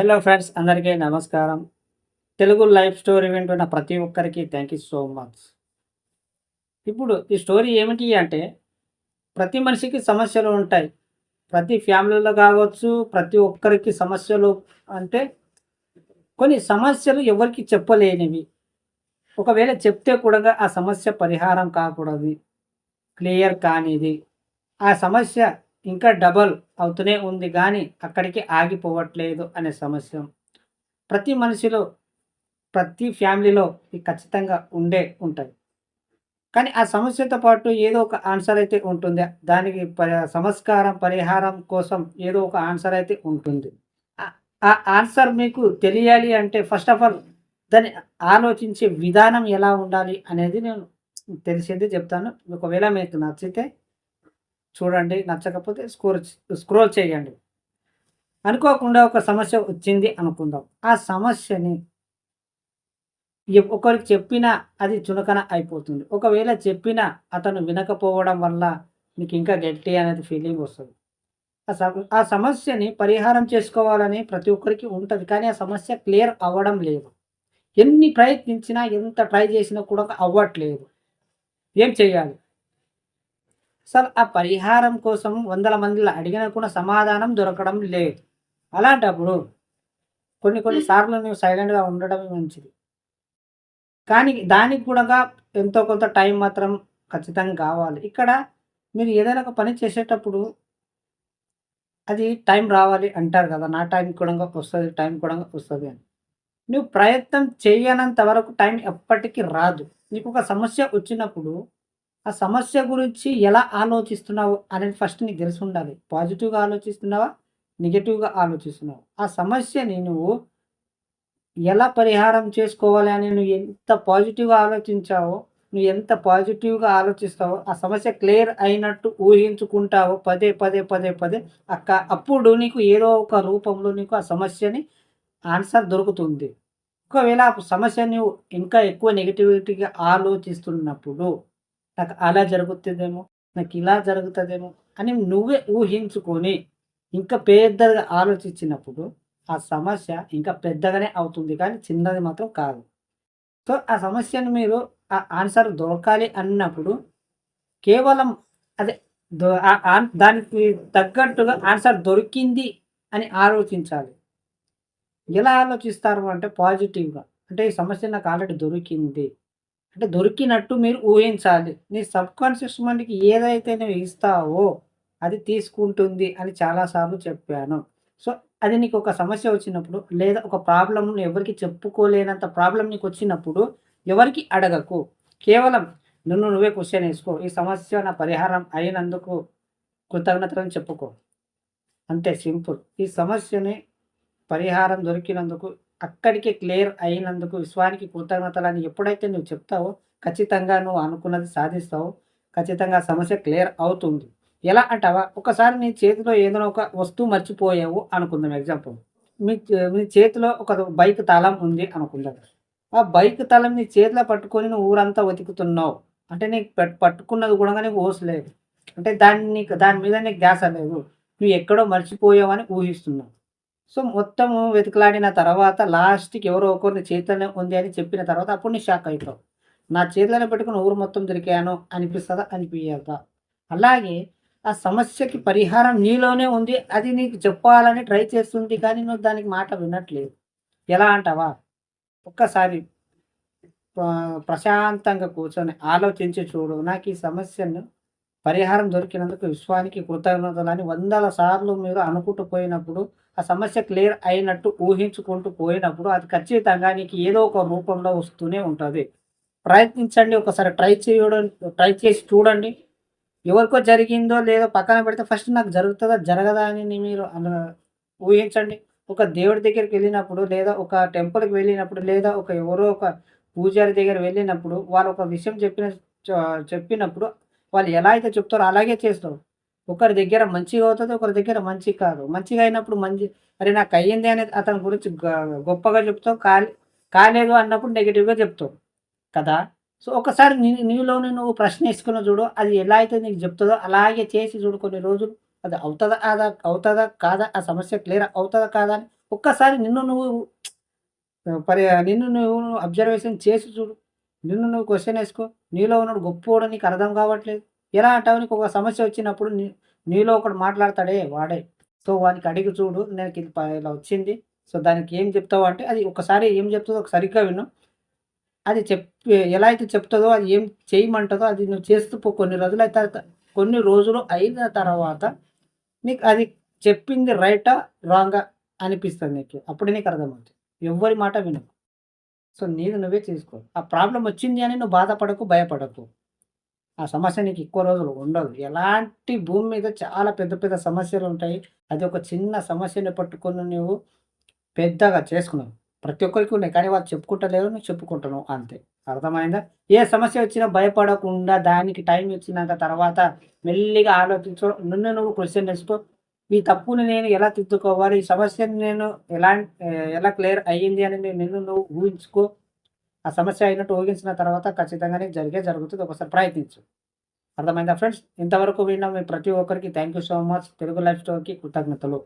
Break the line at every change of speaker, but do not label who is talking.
Hello friends అందరికీ నమస్కారం. Telugu life story వింటున్న ప్రతి ఒక్కరికి థ్యాంక్ యూ సో మచ్ ఇప్పుడు ఈ స్టోరీ ఏమిటి అంటే ప్రతి మనిషికి సమస్యలు ఉంటాయి. ప్రతి ఫ్యామిలీలో కావచ్చు ప్రతి ఒక్కరికి సమస్యలు అంటే కొన్ని సమస్యలు ఎవరికి చెప్పలేనివి. ఒకవేళ చెప్తే కూడా ఆ సమస్య పరిహారం కాకూడదు. క్లియర్ కానిది. ఆ సమస్య ఇంకా డబల్ అవుతూనే ఉంది కానీ అక్కడికి ఆగిపోవట్లేదు అనే సమస్య. ప్రతి మనిషిలో ప్రతి ఫ్యామిలీలో ఇది ఖచ్చితంగా ఉండే ఉంటుంది కానీ ఆ సమస్యతో పాటు ఏదో ఒక ఆన్సర్ అయితే ఉంటుంది. దానికి సంస్కారం పరిహారం కోసం ఏదో ఒక ఆన్సర్ అయితే ఉంటుంది. ఆ- ఆ ఆన్సర్ మీకు తెలియాలి అంటే ఫస్ట్ ఆఫ్ ఆల్ దాన్ని ఆలోచించే విధానం ఎలా ఉండాలి అనేది నేను తెలిసింది చెప్తాను. ఒకవేళ మీకు నచ్చితే చూడండి నచ్చకపోతే స్కోర్ స్క్రోల్ చేయండి. అనుకోకుండా ఒక సమస్య వచ్చింది అనుకుందాం. ఆ సమస్యని ఒకరికి చెప్పినా అది చునకన అయిపోతుంది. ఒకవేళ చెప్పినా అతను వినకపోవడం వల్ల మీకు ఇంకా గట్టి అనేది ఫీలింగ్ వస్తుంది. ఆ ఆ సమస్యని పరిహారం చేసుకోవాలని ప్రతి ఒక్కరికి ఉంటుంది కానీ ఆ సమస్య క్లియర్ అవ్వడం లేదు. ఎన్ని ప్రయత్నించినా ఎంత ట్రై చేసినా కూడా అవ్వట్లేదు. ఏం చేయాలి? అసలు ఆ పరిహారం కోసం వందల మందిలో అడిగినా కూడా సమాధానం దొరకడం లేదు. అలాంటప్పుడు కొన్ని కొన్ని సార్లు నువ్వు సైలెంట్గా ఉండడమే మంచిది. కానీ దానికి కూడా ఎంతో కొంత టైం మాత్రం ఖచ్చితంగా కావాలి. ఇక్కడ మీరు ఏదైనా ఒక పని చేసేటప్పుడు అది టైం రావాలి అంటారు కదా నా టైం కూడా వస్తుంది టైం కూడా వస్తుంది అని. నువ్వు ప్రయత్నం చేయనంత వరకు టైం ఎప్పటికీ రాదు. నీకు ఒక సమస్య వచ్చినప్పుడు ఆ సమస్య గురించి ఎలా ఆలోచిస్తున్నావు అనేది ఫస్ట్ నీకు తెలిసి ఉండాలి. పాజిటివ్గా ఆలోచిస్తున్నావా? నెగిటివ్గా ఆలోచిస్తున్నావు? ఆ సమస్యని నువ్వు ఎలా పరిహారం చేసుకోవాలి అని నువ్వు ఎంత పాజిటివ్గా ఆలోచించావో నువ్వు ఎంత పాజిటివ్గా ఆలోచిస్తావో ఆ సమస్య క్లియర్ అయినట్టు ఊహించుకుంటావో పదే పదే పదే పదే అక్క అప్పుడు నీకు ఏదో ఒక రూపంలో నీకు ఆ సమస్యని ఆన్సర్ దొరుకుతుంది. ఒకవేళ ఆ సమస్య నువ్వు ఇంకా ఎక్కువ నెగిటివిటీగా ఆలోచిస్తున్నప్పుడు నాకు అలా జరుగుతుందేమో నాకు ఇలా జరుగుతుందేమో అని నువ్వే ఊహించుకొని ఇంకా పెద్దగా ఆలోచించినప్పుడు ఆ సమస్య ఇంకా పెద్దగానే అవుతుంది కానీ చిన్నది మాత్రం కాదు. సో ఆ సమస్యను మీరు ఆ ఆన్సర్ దొరకాలి అన్నప్పుడు కేవలం అదే ఆ- దానికి తగ్గట్టుగా ఆన్సర్ దొరికింది అని ఆలోచించాలి. ఎలా ఆలోచిస్తారు అంటే పాజిటివ్గా అంటే ఈ సమస్య నాకు ఆల్రెడీ దొరికింది. అంటే దొరికినట్టు మీరు ఊహించాలి. నీ సబ్ కాన్షియస్ మైండ్కి ఏదైతే నువ్వు ఇస్తావో అది తీసుకుంటుంది అని చాలాసార్లు చెప్పాను. సో అది నీకు ఒక సమస్య వచ్చినప్పుడు లేదా ఒక ప్రాబ్లం నువ్వు ఎవరికి చెప్పుకోలేనంత ప్రాబ్లం నీకు వచ్చినప్పుడు ఎవరికి అడగకు. కేవలం నువ్వు నువ్వే క్వశ్చన్ వేసుకో. ఈ సమస్య నా పరిహారం అయినందుకు కృతజ్ఞతలను చెప్పుకో. అంతే సింపుల్. ఈ సమస్యని పరిహారం దొరికినందుకు అక్కడికి క్లియర్ అయినందుకు విశ్వానికి కృతజ్ఞతలని ఎప్పుడైతే నువ్వు చెప్తావో ఖచ్చితంగా నువ్వు అనుకున్నది సాధిస్తావు. ఖచ్చితంగా సమస్య క్లియర్ అవుతుంది. ఎలా అంటావా? ఒకసారి నీ చేతిలో ఏదైనా ఒక వస్తువు మర్చిపోయావు అనుకుందాం. ఎగ్జాంపుల్. మీ మీ చేతిలో ఒక బైక్ తాళం ఉంది అనుకుందాం. ఆ బైక్ తాళం నీ చేతిలో పట్టుకొని నువ్వు ఊరంతా వెతుకుతున్నావు. అంటే నీకు పట్టుకున్నది కూడా నీకు ఓసలేదు అంటే దాన్ని నీకు దాని మీద నీకు ధ్యాస లేదు. నువ్వు ఎక్కడో మర్చిపోయావు అని ఊహిస్తున్నావు. సో మొత్తము వెతుకులాడిన తర్వాత లాస్ట్కి ఎవరో ఒకరిని చేతిలోనే ఉంది అని చెప్పిన తర్వాత అప్పుడు నీ షాక్ అవుతావు నా చేతిలోనే పెట్టుకుని ఊరు మొత్తం దొరికాను అనిపిస్తుందా? అనిపించదా అలాగే ఆ సమస్యకి పరిహారం నీలోనే ఉంది అది నీకు చెప్పాలని ట్రై చేస్తుంది కానీ నువ్వు దానికి మాట వినట్లేదు. ఎలా అంటావా? ఒక్కసారి ప్రశాంతంగా కూర్చొని ఆలోచించి చూడు నాకు ఈ సమస్యను పరిహారం దొరికినందుకు విశ్వానికి కృతజ్ఞతలని వందల సార్లు మీరు అనుకుంటూ పోయినప్పుడు ఆ సమస్య క్లియర్ అయినట్టు ఊహించుకుంటూ పోయినప్పుడు అది ఖచ్చితంగా నీకు ఏదో ఒక రూపంలో వస్తూనే ఉంటుంది. ప్రయత్నించండి ఒకసారి ట్రై చేయడం ట్రై చేసి చూడండి. ఎవరికో జరిగిందో లేదో పక్కన పెడితే ఫస్ట్ నాకు జరుగుతుందా జరగదా అని మీరు ఊహించండి. ఒక దేవుడి దగ్గరికి వెళ్ళినప్పుడు లేదా ఒక టెంపుల్కి వెళ్ళినప్పుడు లేదా ఒక ఎవరో ఒక పూజారి దగ్గర వెళ్ళినప్పుడు వాళ్ళు ఒక విషయం చెప్పిన చెప్పినప్పుడు వాళ్ళు ఎలా అయితే చెప్తారో అలాగే చేస్తావు. ఒకరి దగ్గర మంచిగా అవుతుంది ఒకరి దగ్గర మంచి కాదు. మంచిగా అయినప్పుడు మంచి అరే నాకు అయ్యింది అనేది అతని గురించి గ- గొప్పగా చెప్తావు కాలే కాలేదు అన్నప్పుడు నెగిటివ్గా చెప్తావు. కదా? సో ఒకసారి నీ నీలోనే నువ్వు ప్రశ్న వేసుకున్న చూడు అది ఎలా అయితే నీకు చెప్తుందో అలాగే చేసి చూడు కొన్ని రోజులు. అది అవుతుందా అదా అవుతుందా కాదా ఆ సమస్య క్లియర్ అవుతుందా కాదా అని ఒక్కసారి నిన్ను నువ్వు పరి నిన్ను నువ్వు అబ్జర్వేషన్ చేసి చూడు. నిన్ను నువ్వు క్వశ్చన్ వేసుకో. నీలో ఉన్నాడు గొప్పోడు నీకు అర్థం కావట్లేదు. ఎలా అంటావు? నీకు ఒక సమస్య వచ్చినప్పుడు నీ నీలో ఒకడు మాట్లాడతాడే వాడే. సో వానికి అడిగి చూడు. నాకు ఇది ఇలా వచ్చింది. సో దానికి ఏం చెప్తావు అంటే అది ఒకసారి ఏం చెప్తుందో ఒక సరిగ్గా విను అది చెప్ ఎలా అయితే చెప్తుందో అది ఏం చేయమంటుందో అది నువ్వు చేస్తూ పో. కొన్ని రోజులు అయితే కొన్ని రోజులు అయిన తర్వాత నీకు అది చెప్పింది రైటా రాంగా అనిపిస్తుంది నీకు. అప్పుడు నీకు అర్థమవుతుంది. ఎవరి మాట విను సో నీది నువ్వే చేసుకో ఆ ప్రాబ్లం వచ్చింది అని నువ్వు బాధపడకు భయపడకు. ఆ సమస్య నీకు ఎక్కువ రోజులు ఉండదు. ఎలాంటి భూమి మీద చాలా పెద్ద పెద్ద సమస్యలు ఉంటాయి. అది ఒక చిన్న సమస్యని పట్టుకొని నువ్వు పెద్దగా చేసుకున్నావు. ప్రతి ఒక్కరికి ఉన్నాయి కానీ వాళ్ళు చెప్పుకుంటలేరు నువ్వు చెప్పుకుంటున్నావు అంతే. అర్థమైందా? ఏ సమస్య వచ్చినా భయపడకుండా దానికి టైం ఇచ్చినాక తర్వాత మెల్లిగా ఆలోచించడం నిన్ను నువ్వు క్వశ్చన్ వేసుకో. ఈ తప్పుని నేను ఎలా తిద్దుకోవాలి ఈ సమస్యను నేను ఎలా ఎలా క్లియర్ అయ్యింది అని నేను నిన్ను నువ్వు ఊహించుకో. ఆ సమస్య అయినట్టు ఊహించిన తర్వాత ఖచ్చితంగా నీకు జరిగే జరుగుతుంది. ఒకసారి ప్రయత్నించు. అర్థమైందా ఫ్రెండ్స్? ఇంతవరకు విన్న మీ ప్రతి ఒక్కరికి. Thank you so much. Telugu life స్టోర్కి కృతజ్ఞతలు.